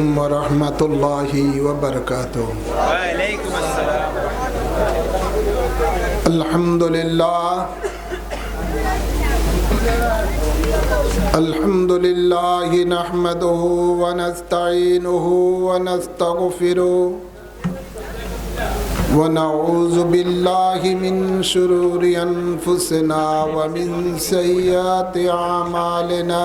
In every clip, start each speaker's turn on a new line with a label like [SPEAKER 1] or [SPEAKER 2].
[SPEAKER 1] ورحمة الله وبركاته.
[SPEAKER 2] وعليكم السلام.
[SPEAKER 1] الحمد لله. الحمد لله نحمده ونستعينه ونستغفره ونعوذ بالله من شرور أنفسنا ومن سيئات أعمالنا.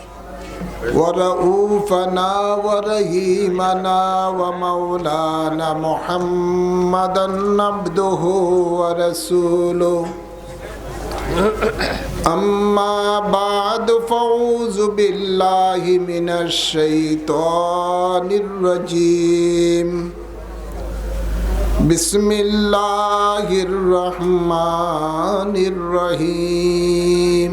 [SPEAKER 1] ورؤوفنا ورحيمنا ومولانا محمدا عبده ورسوله أما بعد فأعوذ بالله من الشيطان الرجيم بسم الله الرحمن الرحيم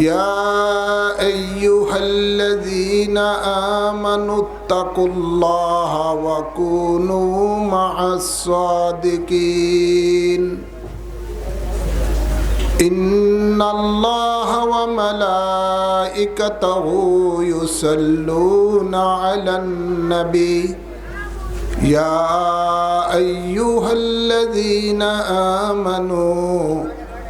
[SPEAKER 1] يا أيها الذين آمنوا اتقوا الله وكونوا مع الصادقين إن الله وملائكته يصلون على النبي يا أيها الذين آمنوا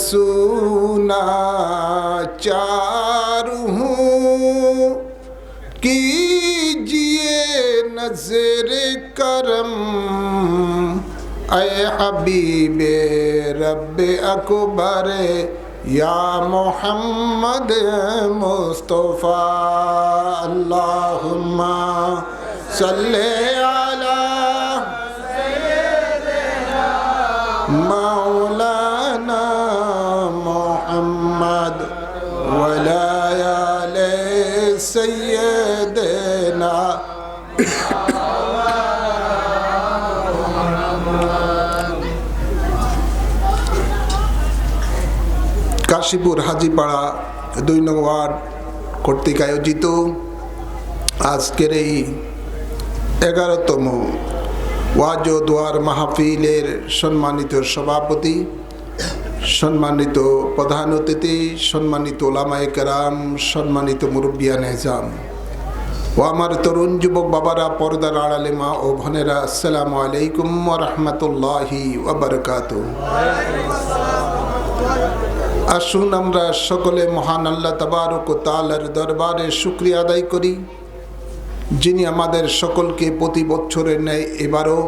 [SPEAKER 1] बेकसूना चारू हूँ। कीजिए नज़र करम। अय हबीबे रब अकबर या मोहम्मद मुस्तफ़ा। अल्लाहुम्मा सल्ले अला। কাশীপুর, হাজিপাড়া দুই নং ওয়ার্ড কর্তৃক আয়োজিত আজকের এই এগারোতম ওয়াজ ও দোয়ার মাহফিলের সম্মানিত সভাপতি, সম্মানিত প্রধান অতিথি, সম্মানিত ওলামায়ে কেরাম, সম্মানিত মুরব্বিয়ান এজাম ও আমার তরুণ যুবক বাবারা, পর্দার আড়ালে মা ও বোনেরা, আসসালামু আলাইকুম রহমতুল্লাহি ওবরকাত আসুন আমরা সকলে মহান আল্লাহ তবারক তালার দরবারে শুক্রিয়া আদায় করি, যিনি আমাদের সকলকে প্রতি বছরের ন্যায় এবারও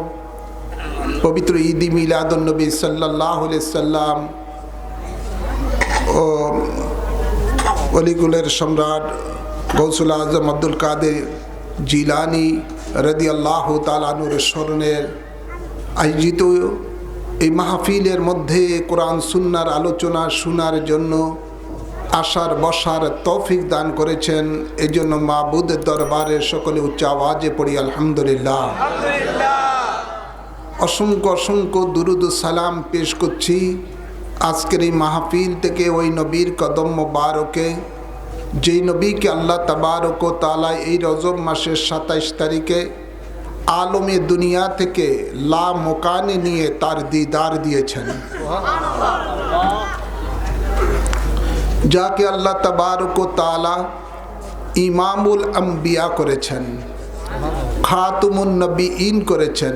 [SPEAKER 1] পবিত্র ঈদি মিলাদুলনবী সাল্লাহ সাল্লাম ও অলিগুলের সম্রাট গৌসুল আজম আব্দুল কাদের জিলানি রদি আল্লাহ তালানুর স্মরণের আয়োজিত এই মাহফিলের মধ্যে কোরআন সুন্নার আলোচনা শোনার জন্য আসার বসার তৌফিক দান করেছেন। এই জন্য মাহবুদের দরবারে সকলে উচ্চ আওয়াজে পড়ি আলহামদুলিল্লাহ। অসংখ্য অসংখ্য দুরুদ সালাম পেশ করছি। আজকের এই মাহফিল থেকে ওই নবীর কদম মোবারকে যেই নবীকে আল্লাহ তাবারক ও তালা এই রজব মাসের সাতাইশ তারিখে আলমে দুনিয়া থেকে লা মোকানে নিয়ে তার দিদার দিয়েছেন। যাকে আল্লাহ তবারক তালা ইমামুল আম্বিয়া করেছেন, খাতুমুন নবী ইন করেছেন,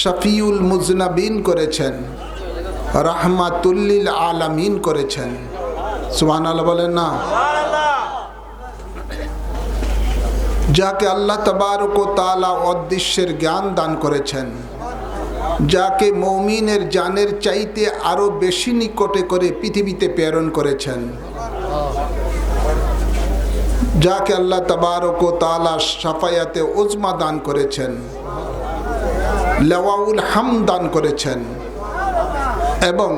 [SPEAKER 1] শফিউল মুজনবিন করেছেন, রাহমাতুল্লিল আলামিন করেছেন। সুবহান আল্লাহ বলেন না? যাকে আল্লাহ তবারক ও তালা অদৃশ্যের জ্ঞান দান করেছেন, যাকে মৌমিনের জানের চাইতে আরও বেশি নিকটে করে পৃথিবীতে প্রেরণ করেছেন, যাকে আল্লাহ তবারক ও তালা সাফায়াতে ওজমা দান করেছেন, লেওয়াউল হাম দান করেছেন এবং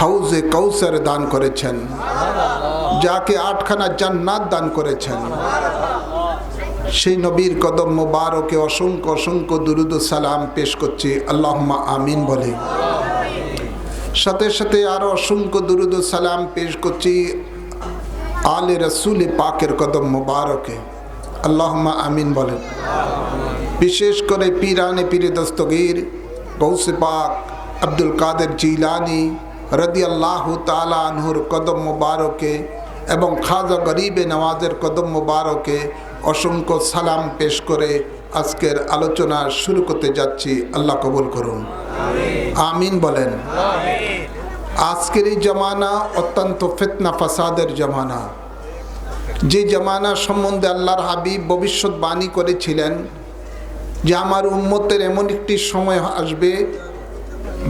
[SPEAKER 1] হাউজে কৌসর দান করেছেন, যাকে আটখানা জান্নাত দান করেছেন। সেই নবীর কদম মোবারকে অসংখ্য অসংখ্য দুরুদ সালাম পেশ করছি। আল্লাহমা আমিন বলে। সাথে সাথে আরও অসংখ্য দুরুদ সালাম পেশ করছি আলে রসুল পাকের কদম মোবারকে। আল্লাহমা আমিন বলেন বিশেষ করে পীরানে পীরে দস্তগীর গৌসে পাক আব্দুল কাদের জিলানি রদি আল্লাহ তালা আনহুর কদম মোবারকে এবং খাজা গরিবে নওয়াজের কদম মোবারকে অসংখ্য সালাম পেশ করে আজকের আলোচনা শুরু করতে যাচ্ছি, আল্লাহ কবুল করুন। আমিন বলেন। আজকের এই জামানা অত্যন্ত ফেতনা ফাসাদের জামানা। যে জামানা সম্বন্ধে আল্লাহর হাবিব ভবিষ্যৎবাণী করেছিলেন যে আমার উন্মতের এমন একটি সময় আসবে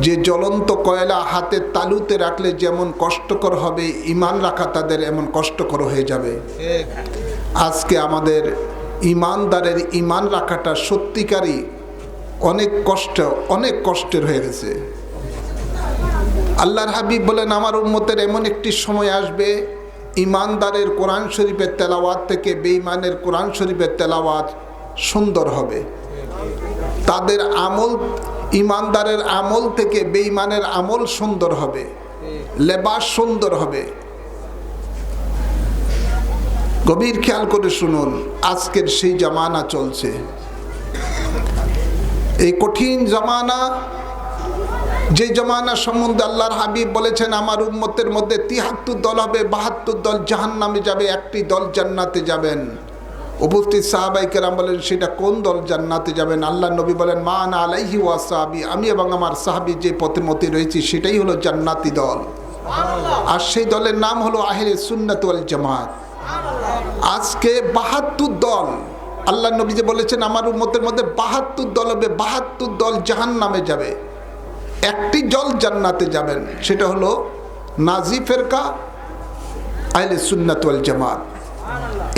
[SPEAKER 1] যে জ্বলন্ত কয়লা হাতে তালুতে রাখলে যেমন কষ্টকর হবে, ইমান রাখা তাদের এমন কষ্টকর হয়ে যাবে। আজকে আমাদের ইমানদারের ইমান রাখাটা সত্যিকারই অনেক কষ্ট, অনেক কষ্টের হয়ে গেছে। আল্লাহর হাবিব বলেন, আমার উম্মতের এমন একটি সময় আসবে, ইমানদারের কোরআন শরীফের তেলাওয়াত থেকে বেঈমানের কোরআন শরীফের তেলাওয়াত সুন্দর হবে। তাদের আমল, ইমানদারের আমল থেকে বেঈমানের আমল সুন্দর হবে। লেবাস সুন্দর হবে। গভীর খেয়াল করে শুনুন, আজকের সেই জামানা চলছে। এই কঠিন জামানা, যে জমানা সম্বন্ধে আল্লাহর হাবিব বলেছেন, আমার উম্মতের মধ্যে তিহাত্তর দল হবে, বাহাত্তর দল জাহান নামে যাবে, একটি দল জান্নাতে যাবেন। উপস্থিত সাহাবাই কেরাম বলেন, সেটা কোন দল জান্নাতে যাবেন? আল্লাহ নবী বলেন, মা না আলাইহি ওয়া সাহাবি, আমি এবং আমার সাহাবি যে পথে মতে রয়েছি, সেটাই হলো জান্নাতি দল। আর সেই দলের নাম হলো আহেরে সুন্নাত জামাত। আজকে বাহাত্তর দল, আল্লাহ নবী যে বলেছেন, আমার উম্মতের মধ্যে বাহাত্তর দল হবে, বাহাত্তর দল জাহান নামে যাবে। একটি জল জান্নাতে যাবেন, সেটা হলো নাজি ফেরকা, আহলে সুন্নাত ওয়াল জামাত।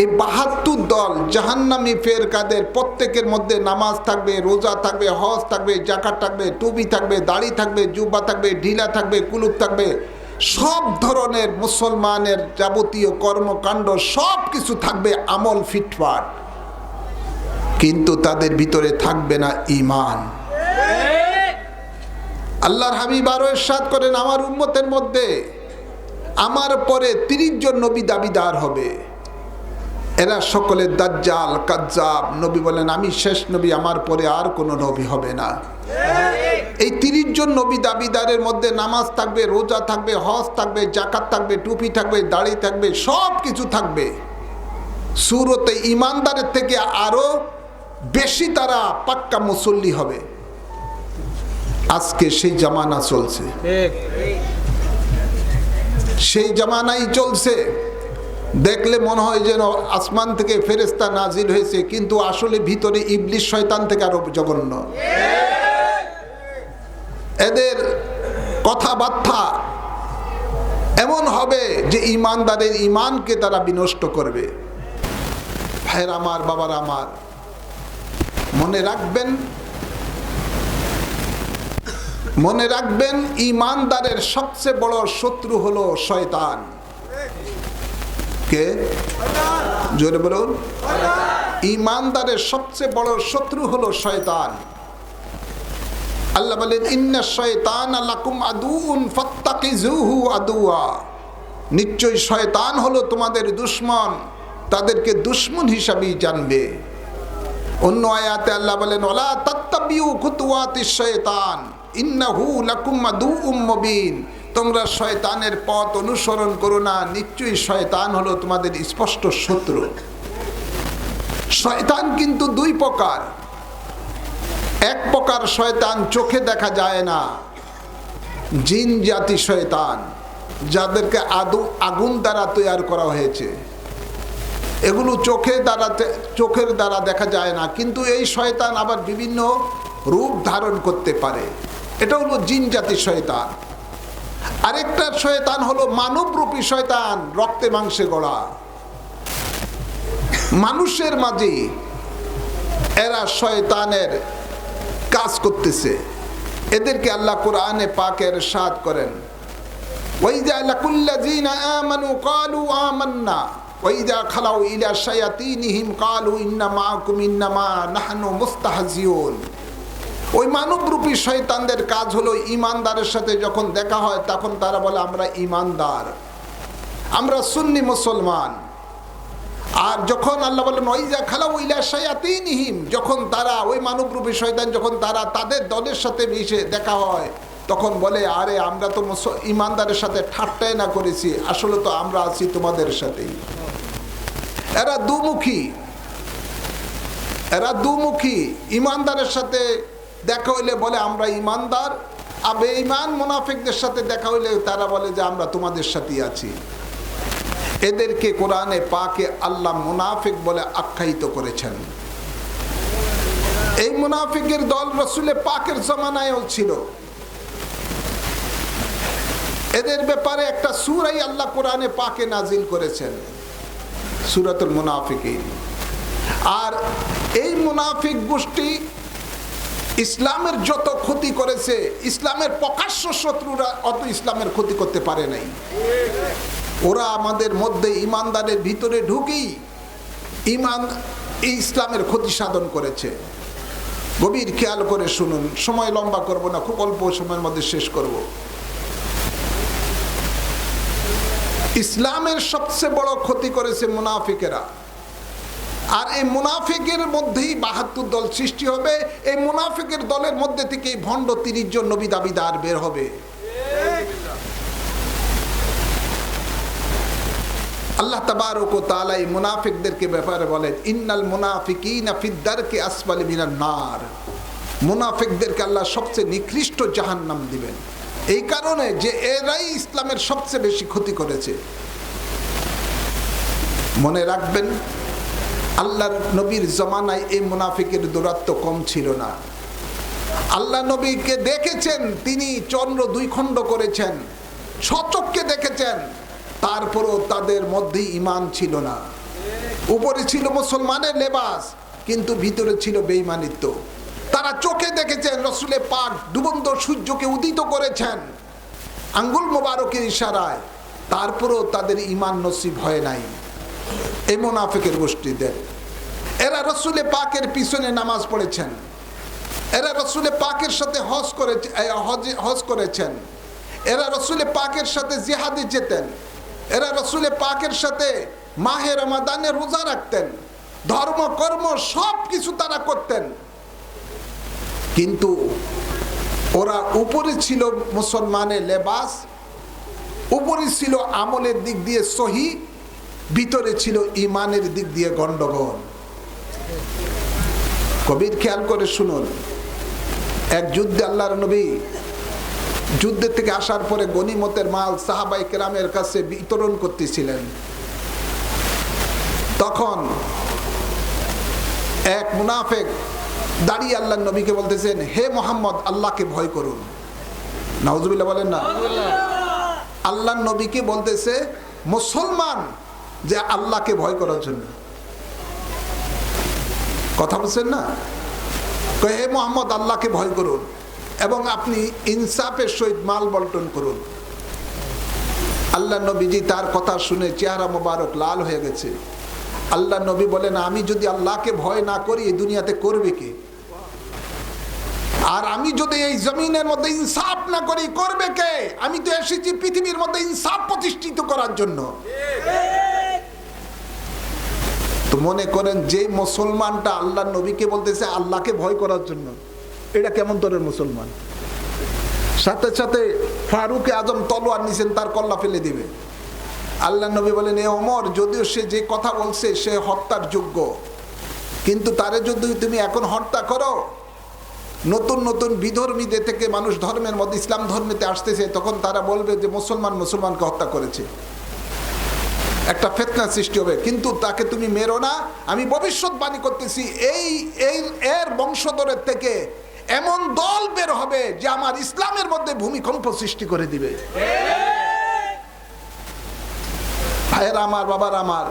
[SPEAKER 1] এই বাহাত্তর দল জাহান্নামী ফেরকাদের প্রত্যেকের মধ্যে নামাজ থাকবে, রোজা থাকবে, হজ থাকবে, জাকাত থাকবে, টুপি থাকবে, দাড়ি থাকবে, জুব্বা থাকবে, ঢিলা থাকবে, কুলুপ থাকবে। সব ধরনের মুসলমানের যাবতীয় কর্মকাণ্ড সব কিছু থাকবে আমল ফিটফাট। কিন্তু তাদের ভিতরে থাকবে না ইমান আল্লাহর হাবিব আরও এরশাদ করেন, আমার উন্মতের মধ্যে আমার পরে তিরিশ জন নবী দাবিদার হবে। এরা সকলে দাজ্জাল কাজ্জাব নবী বলেন আমি শেষ নবী আমার পরে আর কোনো নবী হবে না। এই তিরিশ জন নবী দাবিদারের মধ্যে নামাজ থাকবে রোজা থাকবে হজ থাকবে জাকাত থাকবে টুপি থাকবে দাড়ি থাকবে সব কিছু থাকবে। সুরতে ইমানদারের থেকে আরও বেশি তারা পাক্কা মুসল্লি হবে। আজকে সেই জামানা চলছে। সেই জামানাই চলছে। দেখলে মনে হয় যেন আসমান থেকে ফেরেস্তা নাজিল হয়েছে, কিন্তু আসলে ভিতরে ইবলিশ শয়তান থেকে আরও জঘন্য। এদের কথাবার্তা এমন হবে যে ইমানদারের ইমানকে তারা বিনষ্ট করবে। ভাইয়ের আমার, বাবার আমার, মনে রাখবেন মনে রাখবেন, ইমানদারের সবচেয়ে বড় শত্রু হলো শয়তান। কে? জোরে বলুন। ইমানদারের সবচেয়ে বড় শত্রু হলো শয়তান। আল্লাহ বলেন, ইন্না শয়তান লাকুম আদুন ফাত্তাকিজুহু আদুয়া নিশ্চয় শয়তান হলো তোমাদের দুশ্মন, তাদেরকে দুশ্মন হিসাবেই জানবে। অন্য আয়াতে আল্লাহ বলেন ওলা তাত্তাবিউ খুতুয়াতি শয়তান, ইন্নাহু লাকুম আদুউম মুবিন। তোমরা শয়তানের পথ অনুসরণ করো না, নিশ্চয়ই শয়তান হলো তোমাদের স্পষ্ট শত্রু। শয়তান কিন্তু দুই প্রকার। এক প্রকার শয়তান চোখে দেখা যায় না, জিন জাতি শয়তান, যাদেরকে আদু, আগুন দ্বারা তৈরি করা হয়েছে। এগুলো চোখে দ্বারা, চোখের দ্বারা দেখা যায় না, কিন্তু এই শয়তান আবার বিভিন্ন রূপ ধারণ করতে পারে। এটা হলো জিন জাতি শয়তান। আরেকটা শয়তান হলো মানবরূপী শয়তান, রক্তে মাংসে গড়া। মানুষের মাঝে এরা শয়তানের কাজ করতেছে। এদেরকে আল্লাহ কোরআনে পাকের সাদ করেন। ওইজা লাকুল্লাযীনা আমানু ওইজা খালাউ ইলা মুস্তাহজিউন। ওই মানবরূপী শয়তানদের কাজ হলো ইমানদারের সাথে যখন দেখা হয়, তখন তারা বলে, আমরা ইমানদার। আমরা সুন্নি মুসলমান। আর যখন আল্লাহ বলেন ওইজা খালা ওইলা শায়াতিনহিম, যখন তারা, ওই মানবরূপী শয়তান যখন তারা তাদের দলের সাথে মিশে দেখা হয়, তখন বলে, আরে, আমরা তো ইমানদারের সাথে ঠাট্টাই না করেছি। আসলে তো আমরা আছি তোমাদের সাথেই। এরা দুমুখী। এরা দুমুখী। ইমানদারের সাথে দেখা হইলে বলে, আমরা ইমানদার। আর বেঈমান মুনাফিকদের সাথে দেখা হইলে তারা বলে যে, আমরা তোমাদের সাথেই আছি। এদেরকে কোরআনে পাকে আল্লাহ মুনাফিক বলে আখ্যায়িত করেছেন। এই মুনাফিকের দল রসুলে পাকের জমানায়ও ছিল। এদের ব্যাপারে একটা সুরাই আল্লাহ কোরআনে পাকে নাজিল করেছেন, সুরাতুল মুনাফিকি আর এই মুনাফিক গোষ্ঠী ইসলামের যত ক্ষতি করেছে, ইসলামের প্রকাশ্য শত্রুরা অত ইসলামের ক্ষতি করতে পারে নাই। ওরা আমাদের মধ্যে ইমানদারের ভিতরে ঢুকেই ইমান, ইসলামের ক্ষতি সাধন করেছে। গভীর খেয়াল করে শুনুন, সময় লম্বা করব না, খুব অল্প সময়ের মধ্যে শেষ করব। ইসলামের সবচেয়ে বড় ক্ষতি করেছে মুনাফিকেরা। আর এই মুনাফিকের মধ্যেই বাহাত্তর দল সৃষ্টি হবে। এই মুনাফিকের দলের মধ্যে থেকে এই ভণ্ড তিরিশ জন নবী দাবিদার বের হবে। আল্লাহ তাবারক ও তাআলা এই মুনাফিকদেরকে ব্যাপারে বলেন, ইন্নাল মুনাফিকিনা ফিদ্দারকে আসফালি মিনান নার। মুনাফিকদেরকে আল্লাহ সবচেয়ে নিকৃষ্ট জাহান্নাম দিবেন। এই কারণে যে এরাই ইসলামের সবচেয়ে বেশি ক্ষতি করেছে। মনে রাখবেন আল্লাহর নবীর জমানায় এই মুনাফিকের দূরত্ব কম ছিল না। আল্লাহ নবীকে দেখেছেন, তিনি চন্দ্র দুই খণ্ড করেছেন সচককে দেখেছেন, তারপরও তাদের মধ্যে ইমান ছিল না। উপরে ছিল মুসলমানের লেবাস, কিন্তু ভিতরে ছিল বেইমানিত্ব তারা চোখে দেখেছেন রসুলে পাক ডুবন্ত সূর্যকে উদিত করেছেন, আঙ্গুল মোবারকের ইশারায়, তারপরও তাদের ইমান নসিব হয় নাই। এই মোনাফিকের গোষ্ঠীদের এরা রসুলে পাকের পিছনে নামাজ পড়েছেন। এরা রসুলে পাকের সাথে হজ করে হজ- করেছেন। এরা রসুলে পাকের সাথে জিহাদে যেতেন। এরা রসুলে পাকের সাথে মাহের রমাদানে রোজা রাখতেন। ধর্ম, কর্ম সব কিছু তারা করতেন। কিন্তু ওরা উপরে ছিল মুসলমানের লেবাস, উপরে ছিল আমলের দিক দিয়ে সহি ভিতরে ছিল ইমানের দিক দিয়ে গন্ডগোল কবির খেয়াল করে শুনুন। এক যুদ্ধে আল্লাহর নবী যুদ্ধের থেকে আসার পরে গনিমতের মাল সাহাবাই কেরামের কাছে বিতরণ করতেছিলেন। তখন এক মুনাফেক দাঁড়িয়ে আল্লাহ নবীকে বলতেছেন হে মোহাম্মদ আল্লাহকে ভয় করুন। নাউজুবিল্লাহ বলেন না। আল্লাহ নবীকে বলতেছে মুসলমান যে আল্লাহকে ভয় করার জন্য। কথা বলছেন না? হে মোহাম্মদ, আল্লাহকে ভয় করুন এবং আপনি ইনসাফের সহিত মাল বন্টন করুন। আল্লাহ নবীজি তার কথা শুনে চেহারা মোবারক লাল হয়ে গেছে। আল্লাহ নবী বলেন, আমি যদি আল্লাহকে ভয় না করি, এই দুনিয়াতে করবে কে? আর আমি যদি এই জমিনের মধ্যে ইনসাফ না করি, করবে কে? আমি তো এসেছি পৃথিবীর মধ্যে ইনসাফ প্রতিষ্ঠিত করার জন্য। তো মনে করেন যে মুসলমানটা আল্লাহ নবীকে বলতেছে আল্লাহকে ভয় করার জন্য, এটা কেমন তোরের মুসলমান? সাথে সাথে ফারুক আজম তলোয়ার নিছেন, তার কল্লা ফেলে দিবে। আল্লাহ নবী বলেন, এ অমর যদিও সে যে কথা বলছে সে হত্যার যোগ্য, কিন্তু তারে যদি তুমি এখন হত্যা করো, নতুন নতুন বিধর্মীদের থেকে মানুষ ধর্মের মধ্যে, ইসলাম ধর্মেতে আসতেছে, তখন তারা বলবে যে মুসলমান মুসলমানকে হত্যা করেছে। একটা ফেতনা সৃষ্টি হবে। কিন্তু তাকে তুমি মেরো না। আমি ভবিষ্যৎবাণী করতেছি, এই এই, এর বংশধরের থেকে এমন দল বের হবে যে আমার ইসলামের মধ্যে ভূমিকম্প সৃষ্টি করে দিবে। ভাইয়ের আমার, বাবার আমার,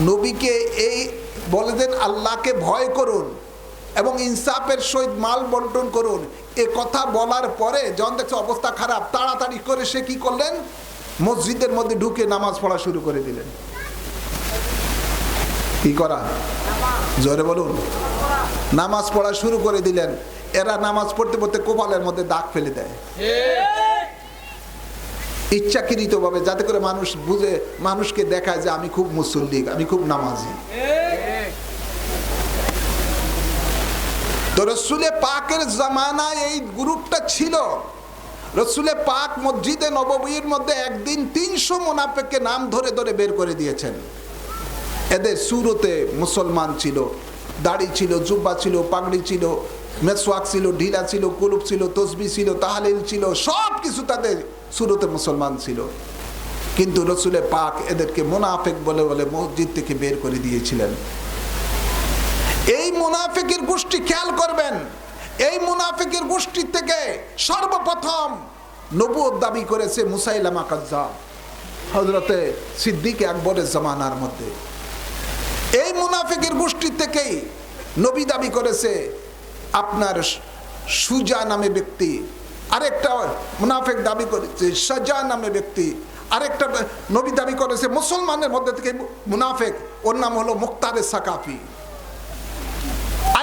[SPEAKER 1] নবীকে এই বলে দেন, আল্লাহকে ভয় করুন এবং ইনসাফের সহিত মাল বন্টন করুন। এ কথা বলার পরে যখন দেখছে অবস্থা খারাপ, তাড়াতাড়ি করে সে কি করলেন? মসজিদের মধ্যে ঢুকে নামাজ পড়া শুরু করে দিলেন। কি করা? জোরে বলুন। নামাজ পড়া শুরু করে দিলেন। এরা নামাজ পড়তে পড়তে কোপালের মধ্যে দাগ ফেলে দেয়। ইচ্ছাকৃতভাবে যাতে করে মানুষ বুঝে, মানুষকে দেখায় যে আমি খুব মুসল্লি, আমি খুব নামাজি। তো রসুলে পাকের জামানায় এই গ্রুপটা ছিল। রসুলে পাক মসজিদে নববীর মধ্যে একদিন তিনশো মোনাফেককে নাম ধরে ধরে বের করে দিয়েছেন। এদের সুরতে মুসলমান ছিল, দাড়ি ছিল, জুব্বা ছিল, পাগড়ি ছিল, মেসওয়াক ছিল, ঢিলা ছিল, কুলুপ ছিল, তসবি ছিল, তাহালিল ছিল, সব কিছু তাদের সুরতে মুসলমান ছিল। কিন্তু রসুলে পাক এদেরকে মোনাফেক বলে বলে মসজিদ থেকে বের করে দিয়েছিলেন। এই মুনাফিকের গোষ্ঠী খেয়াল করবেন এই মুনাফিকের গোষ্ঠী থেকে সর্বপ্রথম নবুয়ত দাবি করেছে মুসাইলামা কাজ্জাব হজরতে সিদ্দিক আকবরের জামানার মধ্যে। এই মুনাফিকের গোষ্ঠী থেকেই নবী দাবি করেছে, আপনার সুজা নামে ব্যক্তি, আরেকটা মুনাফেক দাবি করেছে, সাজা নামে ব্যক্তি, আরেকটা নবী দাবি করেছে মুসলমানের মধ্যে থেকে মুনাফেক, ওর নাম হলো মুক্তারে সাকাফি।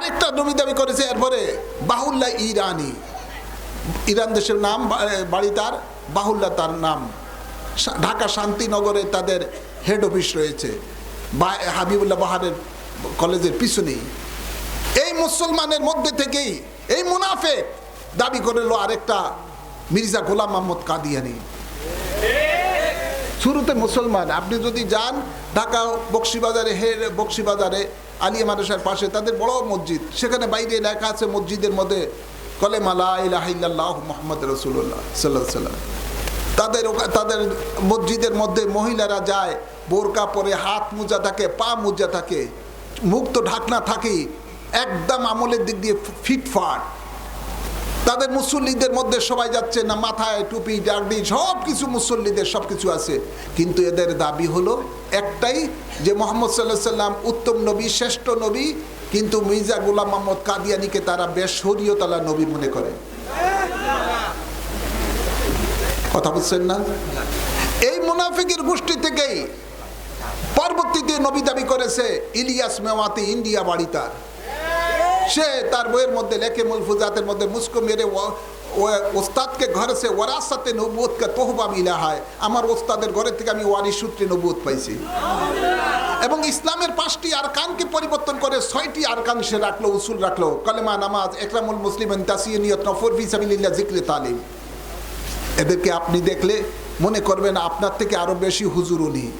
[SPEAKER 1] আরেকটা নবী দাবি করেছে এরপরে বাহুল্লাহ ইরানি। ইরান দেশের নাম বাড়ি তার বাহুল্লাহ তার নাম। ঢাকা শান্তিনগরে তাদের হেড অফিস রয়েছে। বা হাবিবুল্লাহ বাহারের কলেজের পিছনেই। এই মুসলমানের মধ্যে থেকেই এই মুনাফে দাবি করল আরেকটা মির্জা গোলাম মোহাম্মদ কাদিয়ানি। শুরুতে মুসলমান, আপনি যদি যান ঢাকা বক্সিবাজারে, হে বক্সিবাজারে, আলিয়া মাদ্রাসার পাশে, তাদের বড় মসজিদ, সেখানে বাইরে লেখা আছে মসজিদের মধ্যে কলেমালা ইলাহিল্লাহ মোহাম্মদ রসুল্লাহ সাল্লাহ সাল্লাম তাদের তাদের মসজিদের মধ্যে মহিলারা যায়, বোরকা পরে হাত মোজা থাকে, পা মোজা থাকে, মুখ তো ঢাকনা থাকেই, একদম আমলের দিক দিয়ে ফিটফাট। তাদের মুসল্লিদের মধ্যে সবাই যাচ্ছে না, মাথায় টুপি ডাকডি সব কিছু মুসল্লিদের সব কিছু আছে। কিন্তু এদের দাবি হলো একটাই, যে মোহাম্মদ সাল্লাহ সাল্লাম উত্তম নবী, শ্রেষ্ঠ নবী, কিন্তু মির্জা গুলাম মোহাম্মদ কাদিয়ানিকে তারা বেশ শরীয়তলা নবী মনে করে। কথা বুঝছেন না? এই মুনাফিকের গোষ্ঠী থেকেই পরবর্তীতে নবী দাবি করেছে, ইলিয়াস মেওয়াতি, ইন্ডিয়া বাড়ি তার। সে তার বইয়ের মধ্যে লেখে মুলফুজাতের মধ্যে মুস্কো মেরে ওস্তাদকে ঘরে সে ওরাসাতে নবুয়তকে তোহবা মিলা হয়। আমার ওস্তাদের ঘরের থেকে আমি ওয়ারি সূত্রে নবুয়ত পাইছি। এবং ইসলামের পাঁচটি আরকানকে পরিবর্তন করে ছয়টি আরকান সে রাখল, উসুল রাখল। কলেমা, নামাজ একরামুল মুসলিম জিক্রে তালিম। এদেরকে আপনি দেখলে মনে করবেন আপনার থেকে আরও বেশি হুজুর উনি।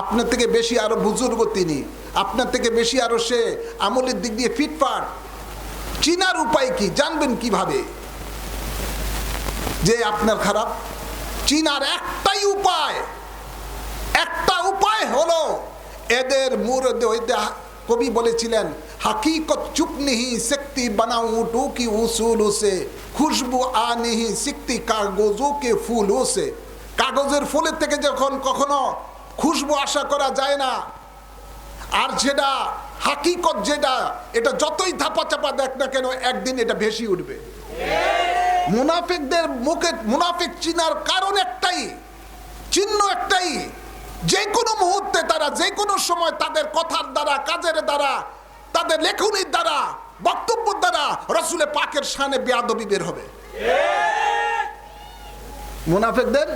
[SPEAKER 1] আপনার থেকে বেশি আরও বুজুর্গ তিনি। আপনার থেকে বেশি আরও সে আমলের দিক দিয়ে ফিটফাট। চিনার উপায় কি? জানবেন কীভাবে? যে আপনার খারাপ, চিনার একটাই উপায়। একটা উপায় হলো এদের মুরদে হইতে কবি বলেছিলেন, হাকিকত চুপ নিহি শক্তি বানাউ টুকি উসুল সে খুশবু আ নিহি সিক্তি কাগজো কে ফুল সে কাগজের ফুলের থেকে যখন কখনো খুশবু আশা করা যায় না। আর যেটা হাকিকত যেটা, এটা যতই ধাপা চাপা দেখ না কেন, একদিন এটা ভেসে উঠবে। মুনাফিকদের মুখে, মুনাফিক চিনার কারণ একটাই, চিহ্ন একটাই যে কোনো মুহূর্তে তারা যে কোনো সময় তাদের কথার দ্বারা, কাজের দ্বারা, তাদের লেখনির দ্বারা, বক্তব্যের দ্বারা রসুলে পাকের সানে বেয়াদবি বের হবে। মুনাফিকদের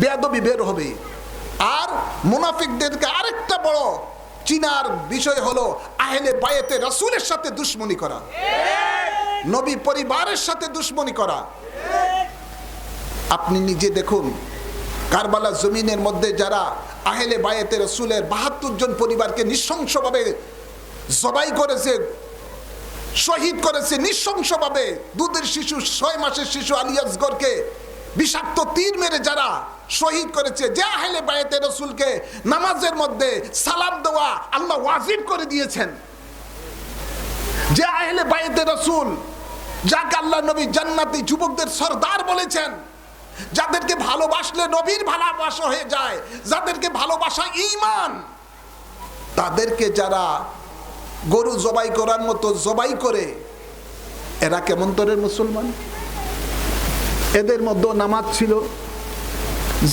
[SPEAKER 1] বেয়াদবি বের হবে আর মুনাফিকদেরকে আরেকটা বড় চিনার বিষয় হলো আহলে বায়েতে রাসূলের সাথে দুশ্মনী করা। নবী পরিবারের সাথে দুশ্মনী করা। আপনি নিজে দেখুন, কারবালা জমিনের মধ্যে যারা আহেলে বায়েতে রসুলের বাহাত্তর জন পরিবারকে নৃশংসভাবে জবাই করেছে, শহীদ করেছে, নৃশংসভাবে দুধের শিশু, ছয় মাসের শিশু আলিয়াসগরকে বিষাক্ত তীর মেরে যারা শহীদ করেছে। যে আহেলে বায়েতে রসুলকে নামাজের মধ্যে সালাম দেওয়া আল্লাহ ওয়াজিব করে দিয়েছেন। যে আহলে বাইতে রসুল, যাকে আল্লাহ নবী জান্নাতি যুবকদের সর্দার বলেছেন, যাদেরকে ভালোবাসলে নবীর ভালোবাসা হয়ে যায়, যাদেরকে ভালোবাসা ইমান তাদেরকে যারা গরু জবাই করার মতো জবাই করে, এরা কেমন তরের মুসলমান? এদের মধ্যে নামাজ ছিল।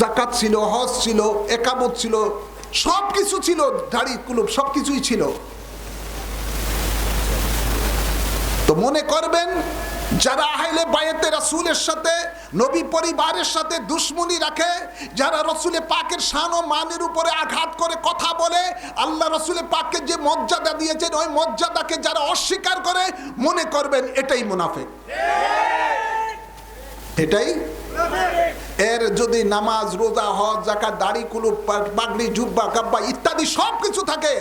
[SPEAKER 1] জাকাত ছিল, হজ ছিল, একামত ছিল সব কিছু ছিল, দাড়ি, কুলুপ সব কিছুই ছিল। তো মনে করবেন, যারা আহলে বায়েতে রাসূলের সাথে, নবী পরিবারের সাথে দুশ্মনী রাখে, যারা রসুলে পাকের শান ও মানের উপরে আঘাত করে কথা বলে, আল্লাহ রসুলে পাককে যে মর্যাদা দিয়েছেন, ওই মর্যাদাকে যারা অস্বীকার করে, মনে করবেন এটাই মুনাফিক। এটাই। এর যদি নামাজ, রোজা, হজ জাকাত দাড়ি কুলু পাগড়ি, জুব্বা, কাব্বা ইত্যাদি সব কিছু থাকে,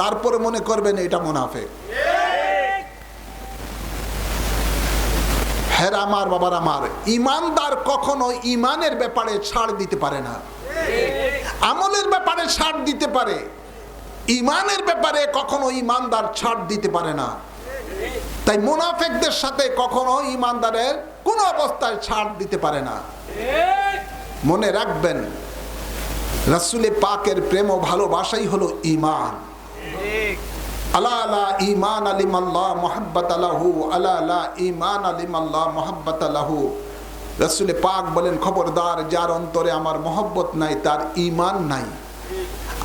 [SPEAKER 1] তারপরে মনে করবেন এটা মুনাফিক। হ্যাঁ আমার, বাবার আমার, ইমানদার কখনো ইমানের ব্যাপারে ছাড় দিতে পারে না। আমলের ব্যাপারে ছাড় দিতে পারে, ইমানের ব্যাপারে কখনো ইমানদার ছাড় দিতে পারে না। তাই মুনাফেকদের সাথে কখনো ইমানদারের কোনো অবস্থায় ছাড় দিতে পারে না। মনে রাখবেন রাসুলে পাকের প্রেম ও ভালোবাসাই হলো ইমান আলা আলা ইমান মোহাব্বত আলাহু ইমান আলিম আল্লাহ মোহাব্বত আলাহু রসুলে পাক বলেন খবরদার যার অন্তরে আমার মহব্বত নাই তার ইমান নাই।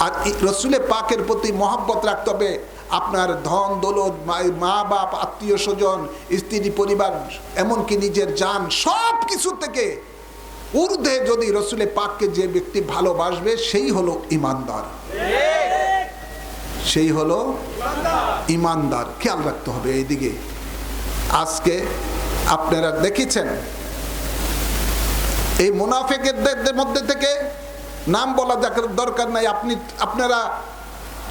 [SPEAKER 1] আর রসুলে পাকের প্রতি মহব্বত রাখতে হবে আপনার ধন, দৌলত, মা- বাপ আত্মীয় স্বজন, স্ত্রী, পরিবার, এমনকি নিজের যান, সব কিছু থেকে ঊর্ধ্বে যদি রসুলে পাককে যে ব্যক্তি ভালোবাসবে, সেই হলো ইমানদার। সেই হলো ইমানদার। খেয়াল রাখতে হবে এইদিকে। আজকে আপনারা দেখেছেন, এই মুনাফেকের মধ্যে থেকে নাম বলা দরকার নাই। আপনি আপনারা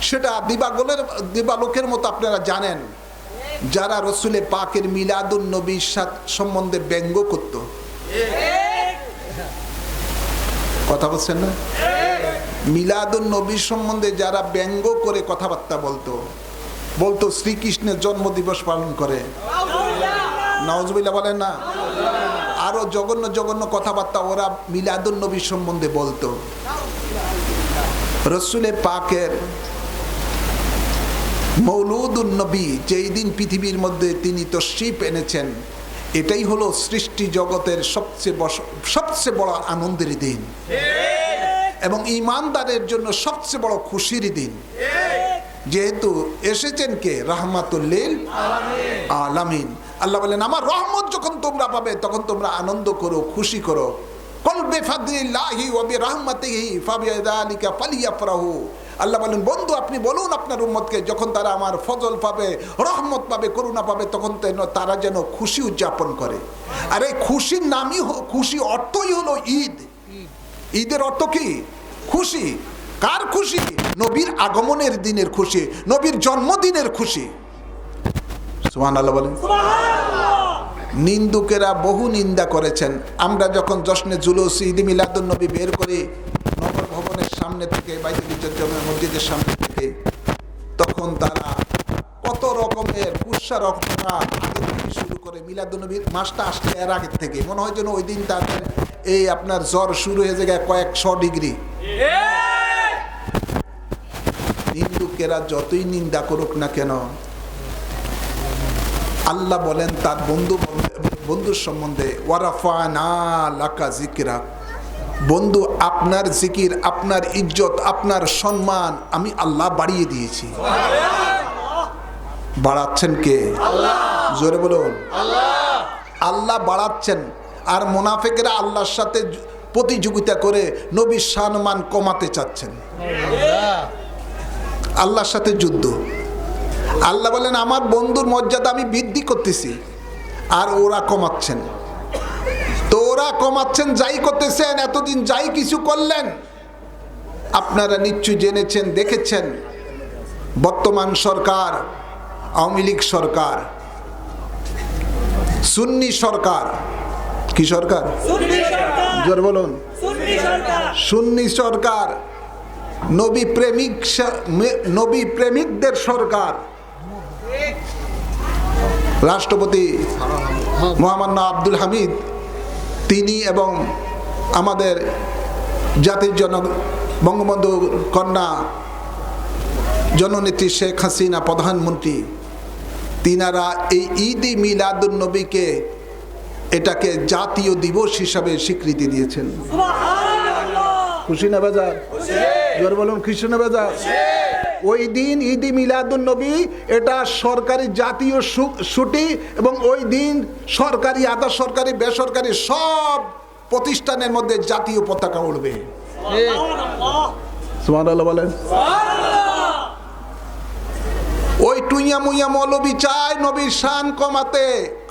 [SPEAKER 1] সেটা দিবাগলের, দিবালোকের মতো আপনারা জানেন। যারা রসুলে পাকের মিলাদুন নবীর সম্বন্ধে ব্যঙ্গ করত। কথা বলছেন না? মিলাদুন নবীর সম্বন্ধে যারা ব্যঙ্গ করে কথাবার্তা বলতো বলতো শ্রীকৃষ্ণের জন্মদিবস পালন করে। বলেন না? আরও জঘন্য জঘন্য কথাবার্তা ওরা মিলাদুন নবীর সম্বন্ধে বলতো। রসুলে পাকের মৌলুদুন নবী, যেই দিন পৃথিবীর মধ্যে তিনি তশরিফ এনেছেন, এটাই হলো সৃষ্টি জগতের সবচেয়ে সবচেয়ে বড় আনন্দের দিন। এবং ইমানদারের জন্য সবচেয়ে বড় খুশির দিন। যেহেতু এসেছেন কে? রাহমাতুল্লিল আলামিন। আল্লাহ বলেন, আমার রহমত যখন তোমরা পাবে, তখন তোমরা আনন্দ করো, খুশি করো। কল বেফাদিল্লাহি ওয়া বিরহমাতিহি ফাবিযালিকা ফালিয়াফরাহু। আল্লাহ বলেন বন্ধু আপনি বলুন আপনার উম্মতকে যখন তারা আমার ফজল পাবে রহমত পাবে করুণা পাবে তখন তারা যেন খুশি উদযাপন করে। আর এই খুশির নামই খুশি অর্থই হলো ঈদ। ঈদের অর্থ কি? খুশি। কার খুশি? নবীর আগমনের দিনের খুশি নবীর জন্মদিনের খুশি। সুবহান আল্লাহ বলেন নিন্দুকেরা বহু নিন্দা করেছেন। আমরা যখন জশ্নে জুলুস ঈদ মিলাদুন নবী বের করি সামনে থেকে বাইতুল ইজ্জতের মসজিদের সামনে থেকে তখন তারা কত রকমের কুৎসা রকমরা আগে থেকে শুরু করে মিলাদুন নবীর মাসটা আসছে এর আগে থেকে। মনে হয় যেন ওই দিন তাদের এই আপনার জ্বর শুরু হয়ে যায় কয়েকশো ডিগ্রি। নিন্দুকেরা যতই নিন্দা করুক না কেন, আল্লাহ বলেন তার বন্ধু বন্ধুর সম্বন্ধে ওয়ারাফা না লাকা জিকিরা বন্ধু, আপনার জিকির, আপনার ইজ্জত, আপনার সম্মান আমি আল্লাহ বাড়িয়ে দিয়েছি। বাড়াচ্ছেন কে? জোরে বলুন। আল্লাহ বাড়াচ্ছেন। আর মোনাফেকেরা আল্লাহর সাথে প্রতিযোগিতা করে নবীর সম্মান কমাতে চাচ্ছেন। আল্লাহর সাথে যুদ্ধ। আল্লাহ বলেন, আমার বন্ধুর মর্যাদা আমি বৃদ্ধি করতেছি, আর ওরা কমাচ্ছেন। ওরা কমাচ্ছেন যাই করতেছেন এতদিন যাই কিছু করলেন। আপনারা নিশ্চয়ই জেনেছেন দেখেছেন বর্তমান সরকার আওয়ামী লীগ সরকার সুন্নি সরকার। কি সরকার? জোর বলুন। সুন্নি সরকার। নবী প্রেমিক নবী প্রেমিকদের সরকার। রাষ্ট্রপতি মোহাম্মদ আব্দুল হামিদ তিনি এবং আমাদের জাতির জনক বঙ্গবন্ধু কন্যা জননেত্রী শেখ হাসিনা প্রধানমন্ত্রী তিনারা এই ঈদ মিলাদুল নবীকে এটাকে জাতীয় দিবস হিসাবে স্বীকৃতি দিয়েছেন। খুশি না বাজার? জোর বলুন খুশি না বাজার? ওই দিন ঈদ মিলাদুল নবী এটা সরকারি জাতীয় ছুটি এবং ওই দিন সরকারি আধা সরকারি বেসরকারি সব প্রতিষ্ঠানের মধ্যে জাতীয় পতাকা উঠবে বলেন। ওই টুইয়া মুইয়া মৌলবি চায় নবীর শান কমাতে।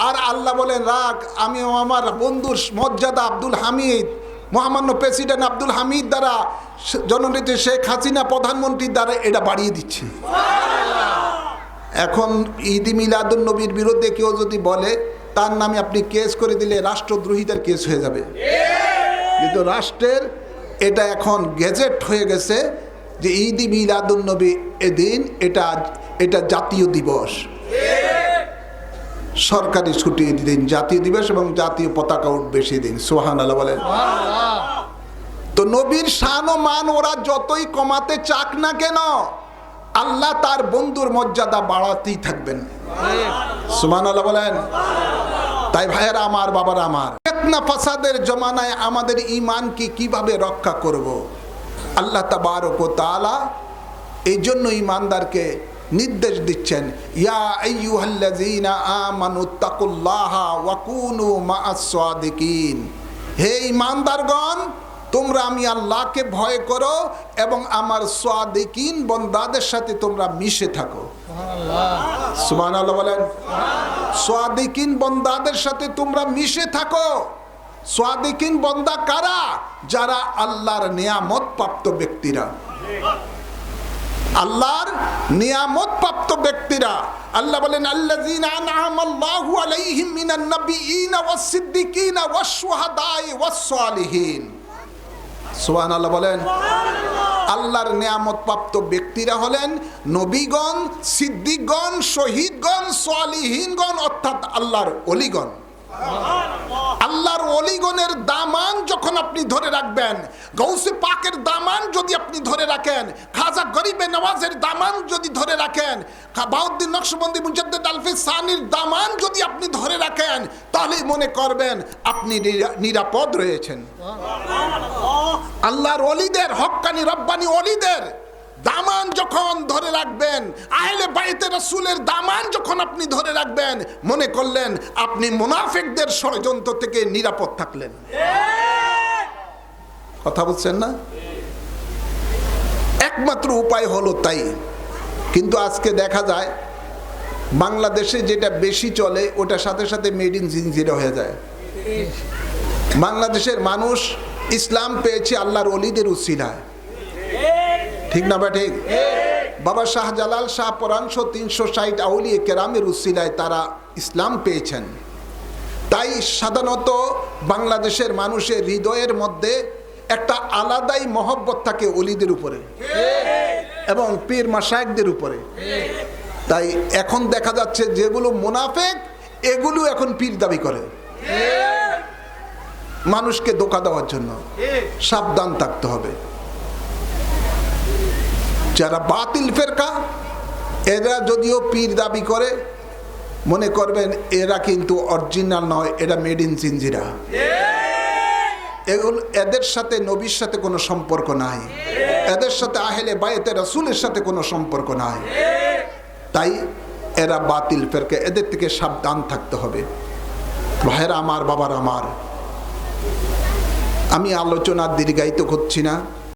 [SPEAKER 1] আর আল্লাহ বলেন রাখ আমি আমার বন্ধুর মর্যাদা আব্দুল হামিদ মহামান্য প্রেসিডেন্ট আব্দুল হামিদ দ্বারা জননেত্রী শেখ হাসিনা প্রধানমন্ত্রীর দ্বারা এটা বাড়িয়ে দিচ্ছে। এখন ঈদ মিলাদুল নবীর বিরুদ্ধে কেউ যদি বলে, তার নামে আপনি কেস করে দিলে রাষ্ট্রদ্রোহিতার কেস হয়ে যাবে। কিন্তু রাষ্ট্রের এটা এখন গেজেট হয়ে গেছে যে ঈদ মিলাদুল নবী এদিন এটা এটা জাতীয় দিবস। সরকারি ছুটি দিন জাতীয় দিবস এবং জাতীয় পতাকা উঠবে সেদিন। সোহান আল্লাহ বলেন তো নবীর শান ও মান ওরা যতই কমাতে চাক না কেন আল্লাহ তার বন্ধুর মর্যাদা বাড়াতেই থাকবেন। সুমান আল্লাহ বলেন। তাই ভাইয়েরা আমার বাবার আমার ফেতনা ফাসাদের জমানায় আমাদের ইমানকে কীভাবে রক্ষা করব। আল্লাহ তাবারক ও তাআলা এই জন্য ইমানদারকে নির্দেশ দিচ্ছেন ইয়া সাদিকিন। হে ইমানদারগণ তোমরা আমি আল্লাহকে ভয় করো এবং আমার সাদিকিন বন্দাদের সাথে তোমরা মিশে থাকো। সুবহানাল্লাহ। বলেন সোয়াদিকিন বন্দাদের সাথে তোমরা মিশে থাকো। সোয়াদিকিন বন্দা কারা? যারা আল্লাহর নিয়ামত প্রাপ্ত ব্যক্তিরা। আল্লাহর নিয়ামত প্রাপ্ত ব্যক্তিরা। আল্লাহ বলেন, আল্লাযীনা আনআমাল্লাহু আলাইহিম বলেন, আল্লাহর নিয়ামত প্রাপ্ত ব্যক্তিরা হলেন নবীগণ, সিদ্দিকগণ, শহীদগণ, সালিহীনগণ, অর্থাৎ আল্লাহর অলিগণ। আল্লাহর অলিগণের দামান যখন আপনি ধরে রাখবেন গৌসে পাকের দামান যদি আপনি ধরে রাখেন খাজা গরিবে নওয়াজের দামান যদি ধরে রাখেন বাউদ্দিন নকশবন্দি মুজাদ্দেদ আলফি সানির দামান যদি আপনি ধরে রাখেন তাহলেই মনে করবেন আপনি নিরাপদ রয়েছেন। আল্লাহর অলিদের হক্কানি রব্বানি অলিদের দামান যখন ধরে রাখবেন, আহলে বাইতে রসুলের দামান যখন আপনি ধরে রাখবেন, মনে করলেন আপনি মুনাফেকদের ষড়যন্ত্র থেকে নিরাপদ থাকলেন। কথা বলছেন না? একমাত্র উপায় হলো তাই। কিন্তু আজকে দেখা যায়, বাংলাদেশে যেটা বেশি চলে, ওটার সাথে সাথে মেড ইন জিনজিরা হয়ে যায়। বাংলাদেশের মানুষ ইসলাম পেয়েছে আল্লাহর অলিদের উসিলায়। ঠিক না বা ঠিক বাবা শাহজালাল শাহ পরাংশ তিনশো ষাট আউলিয়ে কেরামের উসিলায় তারা ইসলাম পেয়েছেন। তাই সাধারণত বাংলাদেশের মানুষের হৃদয়ের মধ্যে একটা আলাদাই মহব্বত থাকে অলিদের উপরে এবং পীর মাসায়কদের উপরে। তাই এখন দেখা যাচ্ছে যেগুলো মোনাফেক, এগুলো এখন পীর দাবি করে। মানুষকে ধোকা দেওয়ার জন্য সাবধান থাকতে হবে। যারা বাতিল ফেরকা, এরা যদিও পীর দাবি করে, মনে করবেন এরা কিন্তু অরিজিনাল নয়, এরা মেড ইন জিনজিরা এগুলো এদের সাথে নবীর সাথে কোনো সম্পর্ক নাই। এদের সাথে আহেলে বায়েতে রাসুলের সাথে কোনো সম্পর্ক নাই। তাই এরা বাতিল ফেরকে, এদের থেকে সাবধান থাকতে হবে। ভাইয়েরা আমার, বাবার আমার, আমি আলোচনা দীর্ঘায়িত করছি না।